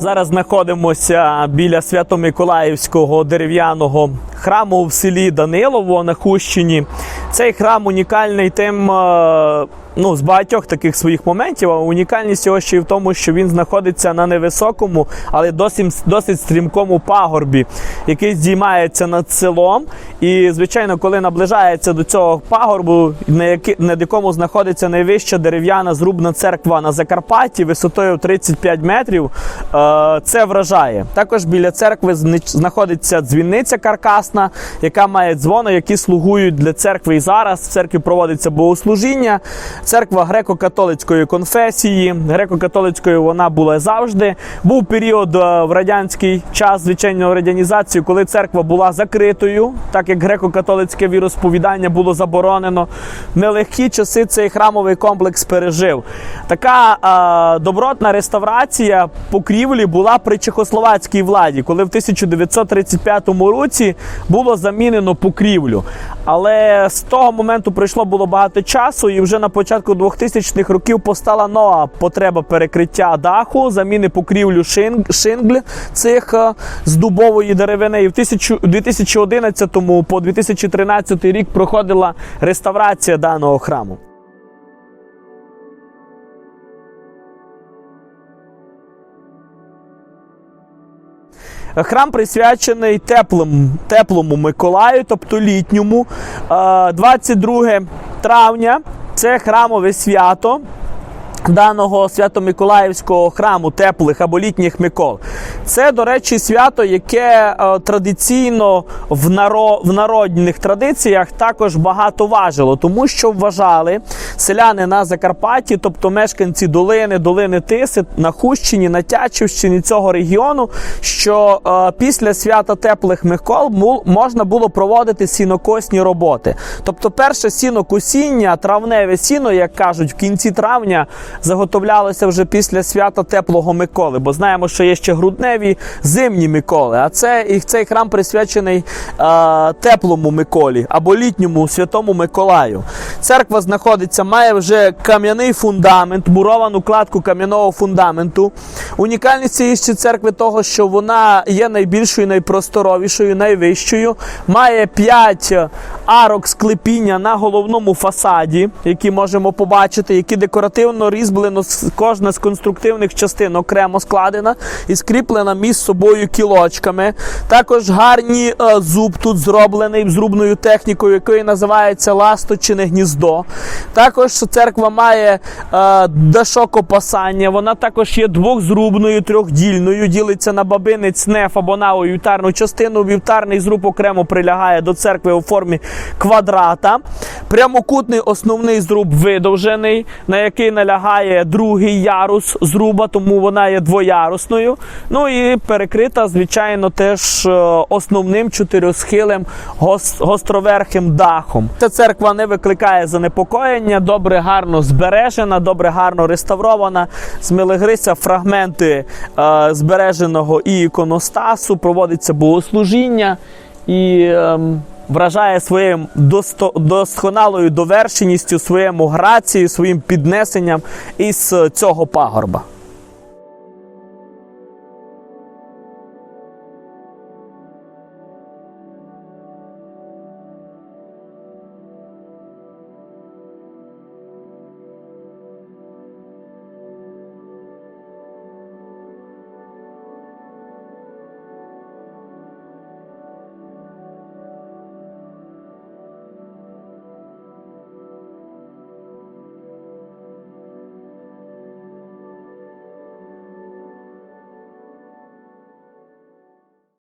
Зараз знаходимося біля Свято-Миколаївського дерев'яного храму в селі Данилово на Хущині. Цей храм унікальний тим. Ну, з багатьох таких своїх моментів, а унікальність його ще й в тому, що він знаходиться на невисокому, але досить, досить стрімкому пагорбі, який здіймається над селом. І, звичайно, коли наближається до цього пагорбу, на, яки, над якому знаходиться найвища дерев'яна зрубна церква на Закарпатті висотою 35 метрів, е, це вражає. Також біля церкви знаходиться дзвіниця каркасна, яка має дзвони, які слугують для церкви і зараз. В церкві проводиться богослужіння. Церква греко-католицької конфесії. Греко-католицькою вона була завжди. Був період е, в радянський час, звичайно, радянізації, коли церква була закритою, так як греко-католицьке віросповідання було заборонено. Нелегкі часи цей храмовий комплекс пережив. Така е, добротна реставрація покрівлі була при чехословацькій владі, коли в 1935 році було замінено покрівлю. Але з того моменту пройшло було багато часу, і вже на початку 2000-х років постала нова потреба перекриття даху, заміни покрівлю шинг, шингль цих е, з дубової деревини. І в 1000 у 2011 по 2013 рік проходила реставрація даного храму. Храм присвячений теплому, теплому Миколаю, тобто літньому. Е, 22 травня це храмове свято. Даного свято-миколаївського храму теплих або літніх Микол. Це, до речі, свято, яке е, традиційно в, наро... в народних традиціях також багато важило, тому що вважали селяни на Закарпатті, тобто мешканці долини, долини Тиси, на Хущині, на Тячівщині цього регіону, що е, після свята теплих Микол мул- можна було проводити сінокосні роботи. Тобто, перше сінокосіння, травневе сіно, як кажуть, в кінці травня заготовлялося вже після свята теплого Миколи, бо знаємо, що є ще грудневі зимні Миколи. А це і цей храм присвячений е, теплому Миколі або літньому святому Миколаю. Церква знаходиться, має вже кам'яний фундамент, муровану кладку кам'яного фундаменту. Унікальність цієї церкви того, що вона є найбільшою, найпросторовішою, найвищою. Має 5 арок склепіння на головному фасаді, які можемо побачити, які декоративно різьблено з- кожна з конструктивних частин окремо складена і скріплена між собою кілочками. Також гарні е, зуб тут зроблений зрубною технікою, якою називається ласточине гніздо. Також церква має е, дашокопасання. Вона також є двохзрубною, трьохдільною. Ділиться на бабинець, неф або на вівтарну частину. Вівтарний зруб окремо прилягає до церкви у формі квадрата. Прямокутний основний зруб видовжений, на який налягає другий ярус зруба, тому вона є двоярусною. Ну і перекрита, звичайно, теж е, основним чотирьохсхилим гостроверхим дахом. Ця церква не викликає занепокоєння, добре, гарно збережена, добре, гарно реставрована. Змилигрися фрагменти е, збереженого і іконостасу, проводиться богослужіння і. ем, Вражає своєю досконалою довершеністю, своєму грацією, своїм піднесенням із цього пагорба.